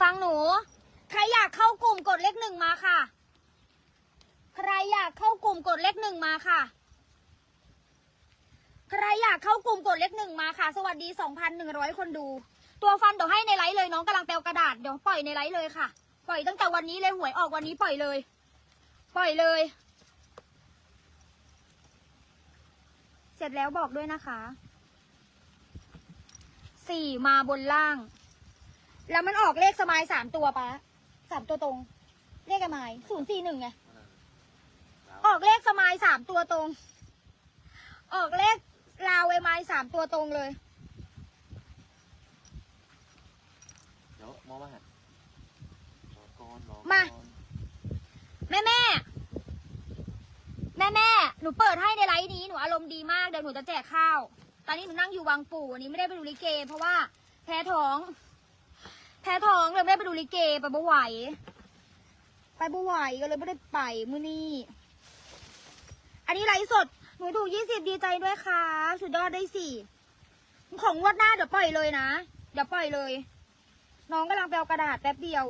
ฟังหนู ใครอยากเข้ากลุ่มกดเลขหนึ่งมาค่ะ ใครอยากเข้ากลุ่มกดเลขหนึ่งมาค่ะ ใครอยากเข้ากลุ่มกดเลขหนึ่งมาค่ะ สวัสดี2,100คนดู ตัวฟันเดี๋ยวให้ในไลฟ์เลยน้องกำลังแปลกระดาษเดี๋ยวปล่อยในไลฟ์เลยค่ะ ปล่อยตั้งแต่วันนี้เลยหวยออกวันนี้ปล่อยเลย ปล่อยเลย เสร็จแล้วบอกด้วยนะคะสี่มาบนล่าง แล้วมันออกเลขสมายสามตัวปะสามตัวตรง เลขอะไรศูนย์สี่หนึ่งไงออกเลขสมายสามตัวตรง ออกเลขลาวไอไม้สามตัวตรงเลยเดี๋ยวมองมาหันรอก่อนรอมาก่อนแม่แม่แม่แม่หนูเปิดให้ในไลฟ์นี้หนูอารมณ์ดีมากเดี๋ยวหนูจะแจกข้าว ตอนนี้หนูนั่งอยู่วังปู่วันนี้ไม่ได้ไปดูลิเก เพราะว่าแพ้ท้อง แพ้ท้องเลยไม่ได้ไปดูลิเกไปบ่ไหว ไปบ่ไหวก็เลยไม่ได้ไปมื้อนี้ อันนี้ไลฟ์สด หนูถูกยี่สิบดีใจด้วยค่ะ สุดยอดได้สี่ของงวดหน้าเดี๋ยวปล่อยเลยนะ เดี๋ยวปล่อยเลย น้องกำลังไปเอากระดาษแป๊บเดียว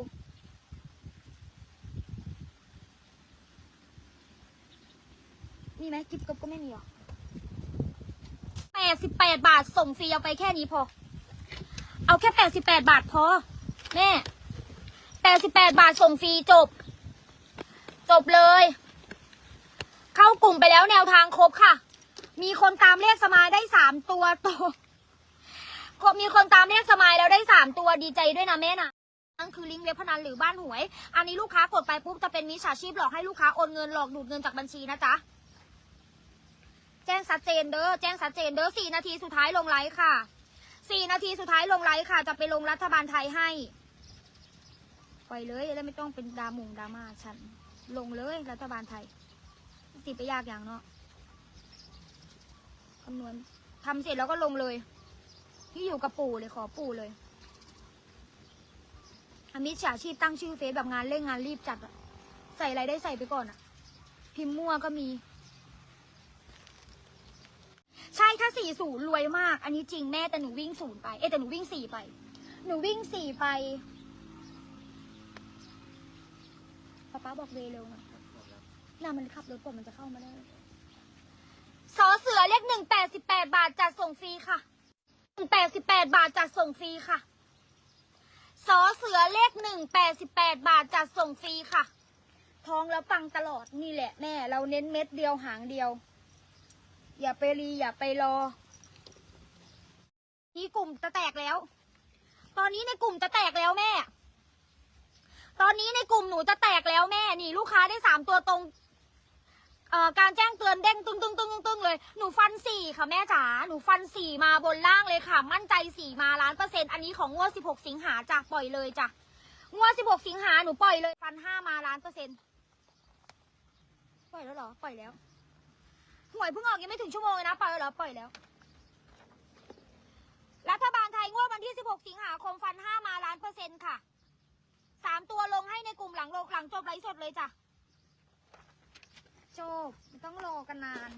มีไหมกิฟต์กบก็ไม่มีหรอแปดสิบแปดบาทส่งฟรีเอาไปแค่นี้พอ เอาแค่แปดสิบแปดบาทพอ แม่แปดสิบแปดบาทส่งฟรีจบ จบเลย เข้ากลุ่มไปแล้วแนวทางครบค่ะ มีคนตามเลขสมายได้สามตัวโตมีคนตามเลขสมายแล้วได้สามตัวดีใจด้วยนะแม่นะนั่นคือลิงก์เว็บพนันหรือบ้านหวย อันนี้ลูกค้ากดไปปุ๊บจะเป็นมิจฉาชีพหลอกให้ลูกค้าโอนเงินหลอกดูดเงินจากบัญชีนะจ๊ะ แจ้งชัดเจนเด้อ แจ้งชัดเจนเด้อสี่นาทีสุดท้ายลงไลฟ์ค่ะสี่นาทีสุดท้ายลงไลฟ์ค่ะ จะไปลงรัฐบาลไทยให้ ปล่อยเลยแล้วไม่ต้องเป็นดามุงดราม่าฉัน ลงเลยรัฐบาลไทย สิไปยากอย่างเนาะคำนวณทำเสร็จแล้วก็ลงเลยที่อยู่กับปู่เลยขอปู่เลยอามิจฉาชีพตั้งชื่อเฟซแบบงานเร่งงานรีบจัดอะใส่อะไรได้ใส่ไปก่อนอะพิมพ์มั่วก็มี ใช่ถ้าสี่ศูนย์รวยมาก อันนี้จริงแม่แต่หนูวิ่งศูนย์ไป เอแต่หนูวิ่งสี่ไป หนูวิ่งสี่ไป ป๊าป๊าบอกเวย์เร็วหน่อยน่ามันขับรถก่อนมันจะเข้ามาได้สอเสือเลขหนึ่งแปดสิบแปดบาทจัดส่งฟรีค่ะหนึ่งแปดสิบแปดบาทจัดส่งฟรีค่ะสอเสือเลขหนึ่งแปดสิบแปดบาทจัดส่งฟรีค่ะ ท้องแล้วปังตลอดนี่แหละแม่ เราเน้นเม็ดเดียวหางเดียว อย่าไปรีอย่าไปรอ นี่กลุ่มจะแตกแล้ว ตอนนี้ในกลุ่มจะแตกแล้วแม่ ตอนนี้ในกลุ่มหนูจะแตกแล้วแม่นี่ลูกค้าได้สามตัวตรงเอ่อการแจ้งเตือนเด้งตึ้งตึ้งตึ้งตึ้งตึ้งเลยหนูฟันสี่ค่ะแม่จ๋าหนูฟันสี่มาบนล่างเลยค่ะ มั่นใจสี่มาล้านเปอร์เซ็นต์อันนี้ของงวดสิบหกสิงหาจ้ะปล่อยเลยจ้ะงวดสิบหกสิงหาหนูปล่อยเลยฟันห้ามาล้านเปอร์เซ็นต์ปล่อยแล้วเหรอปล่อยแล้วหวยเพิ่งออกยังไม่ถึงชั่วโมงเลยนะปล่อยแล้วเหรอปล่อยแล้วรัฐบาลไทยงวดวันที่ 16 สิงหาคมฟัน 5 มาล้านเปอร์เซ็นต์ค่ะามตัวลงให้ในกลุ่มหลังโลหลังจบไรฟ์สดเลยจ้ะจบต้องรอกันนาน